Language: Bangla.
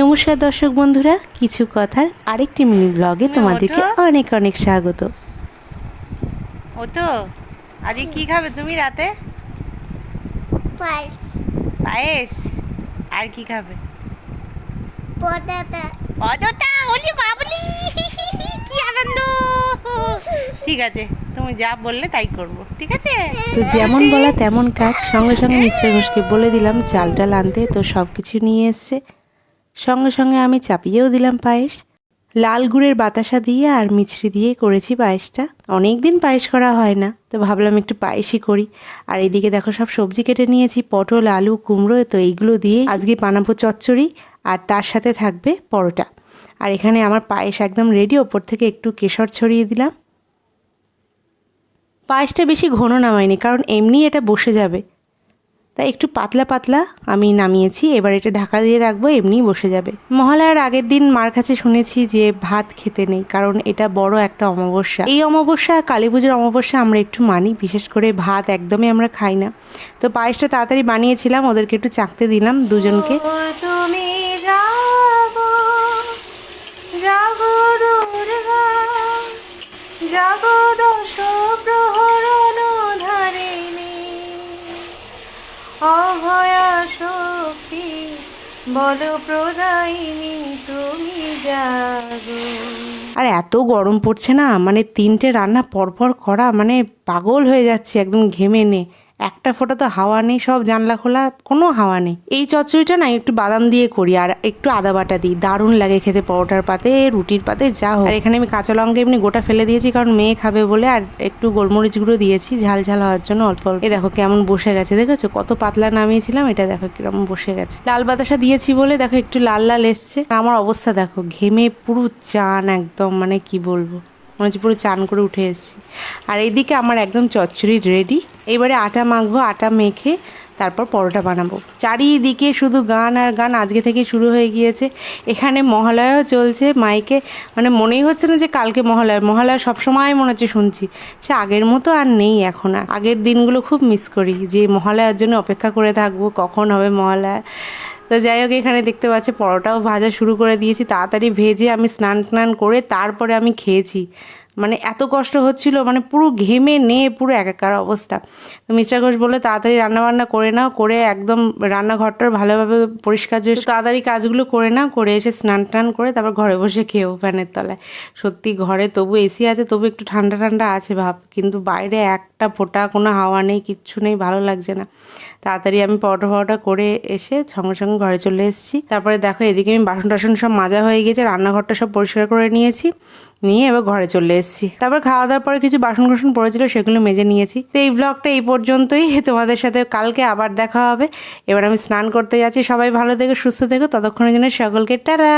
নমস্কার দর্শক বন্ধুরা কিছু কথার আরেকটি মিনি ব্লগে তোমাদেরকে অনেক অনেক স্বাগত। ও তো আজকে কি খাবে তুমি রাতে? পাইস পায়েস? আর কি খাবে? পটাটা। অযথা ওলি বাবলি! কি আনন্দ! ঠিক আছে তুমি যা বললে তাই করব ঠিক আছে? তো যেমন বলা তেমন কাজ সঙ্গে সঙ্গে মিশ্র ঘোষকে বলে দিলাম চাল টাল আনতে তো সব কিছু নিয়ে এসছে। সঙ্গে সঙ্গে আমি চাপিয়েও দিলাম পায়েস। লাল গুড়ের বাতাসা দিয়ে আর মিছরি দিয়ে করেছি পায়েসটা। অনেক দিন পায়েস করা হয় না, তো ভাবলাম একটু পায়েসই করি। আর এদিকে দেখো সব সবজি কেটে নিয়েছি, পটল, আলু, কুমড়ো তো এইগুলো দিয়ে আজকে বানাবো চচ্চড়ি, আর তার সাথে থাকবে পরোটা। আর এখানে আমার পায়েস একদম রেডি ওপর থেকে একটু কেশর ছড়িয়ে দিলাম। পায়েসটা বেশি ঘন নামাইনি, কারণ এমনি এটা বসে যাবে। তাই একটু পাতলা পাতলা আমি নামিয়েছি, এবার এটা ঢাকা দিয়ে রাখব, এমনিই বসে যাবে। মহালয়ার আগের দিন মার কাছে শুনেছি যে ভাত খেতে নেই, কারণ এটা বড় একটা অমাবস্যা। এই অমাবস্যা, কালী পুজোর অমাবস্যা আমরা একটু মানি, বিশেষ করে ভাত একদমই আমরা খাই না। তো পায়েসটা তাড়াতাড়ি বানিয়েছিলাম, ওদেরকে একটু চাকতে দিলাম দুজনকে। তুমি যাব অভয়া শক্তি, বল প্রদায়িনী, তুমি যাগো আর, এত গরম পড়ছে না মানে তিনটে রান্না পরপর করা মানে পাগল হয়ে যাচ্ছে, একদম ঘেমে নে। একটা ফোঁটা তো হাওয়া নেই, সব জানলা খোলা, কোনো হাওয়া নেই। এই চচ্চড়িটা না একটু বাদাম দিয়ে করি আর একটু আদা বাটা দিই। দারুণ লাগে খেতে পরোটার পাতে, রুটির পাতে, যা হোক। আর এখানে আমি কাঁচা লঙ্কা এমনি গোটা ফেলে দিয়েছি কারণ মেয়ে খাবে বলে আর একটু গোলমরিচ গুঁড়ো দিয়েছি, ঝাল ঝাল হওয়ার জন্য অল্প অল্প। এই দেখো কেমন বসে গেছে, দেখেছ? কত পাতলা নামিয়েছিলাম, এটা দেখো কীরকম বসে গেছে। লাল বাতাসা দিয়েছি বলে দেখো একটু লাল লাল এসছে। আমার অবস্থা দেখো, ঘেমে পুরো চান একদম মানে কি বলব। মনে হচ্ছে পুরো চান করে উঠে এসেছি। আর এইদিকে আমার একদম চচ্চড়ি রেডি। এবারে আটা মাখবো, আটা মেখে তারপর পরোটা বানাবো। চারিদিকে শুধু গান আর গান আজকে থেকে শুরু হয়ে গিয়েছে। এখানে মহালয়াও চলছে মাইকে। মানে মনেই হচ্ছে না যে কালকে মহালয়া। মহালয়া সবসময় মনে হচ্ছে শুনছি। সে আগের মতো আর নেই এখন আর। আগের দিনগুলো খুব মিস করি যে মহালয়ার জন্য অপেক্ষা করে থাকব, কখন হবে মহালয়া। তো যাই হোক, এখানে দেখতে পাচ্ছি পরোটাও ভাজা শুরু করে দিয়েছি। তাড়াতাড়ি ভেজে আমি স্নান টান করে তারপরে আমি খেয়েছি। মানে এত কষ্ট হচ্ছিল মানে পুরো ঘেমে নে পুরো একাকার অবস্থা। তো মিস্টার ঘোষ বলে তাড়াতাড়ি রান্নাবান্না করে নাও করে একদম রান্নাঘরটার ভালোভাবে পরিষ্কার যে তাড়াতাড়ি কাজগুলো করে নাও করে এসে স্নান টান করে তারপর ঘরে বসে খেয়েও ফ্যানের তলায়। সত্যি ঘরে তবু এসি আছে তবু একটু ঠান্ডা ঠান্ডা আছে ভাব কিন্তু বাইরে একটা ফোঁটা কোনো হাওয়া নেই কিচ্ছু নেই ভালো লাগছে না। তাড়াতাড়ি আমি পরোটা ফরোটা করে এসে সঙ্গে সঙ্গে ঘরে চলে এসেছি। তারপরে দেখো এদিকে আমি বাসন টাসন সব মাজা হয়ে গেছে রান্নাঘরটা সব পরিষ্কার করে নিয়েছি। নিয়ে এবার ঘরে চলে এসেছি। তারপর খাওয়া দাওয়ার পরে কিছু বাসন কুসন পড়েছিল, সেগুলো মেজে নিয়েছি। তো এই ব্লগটা এই পর্যন্তই। তোমাদের সাথে কালকে আবার দেখা হবে। এবার আমি স্নান করতে যাচ্ছি। সবাই ভালো থেকো, সুস্থ থেকো। ততক্ষণের জন্য সকলকে টাটা!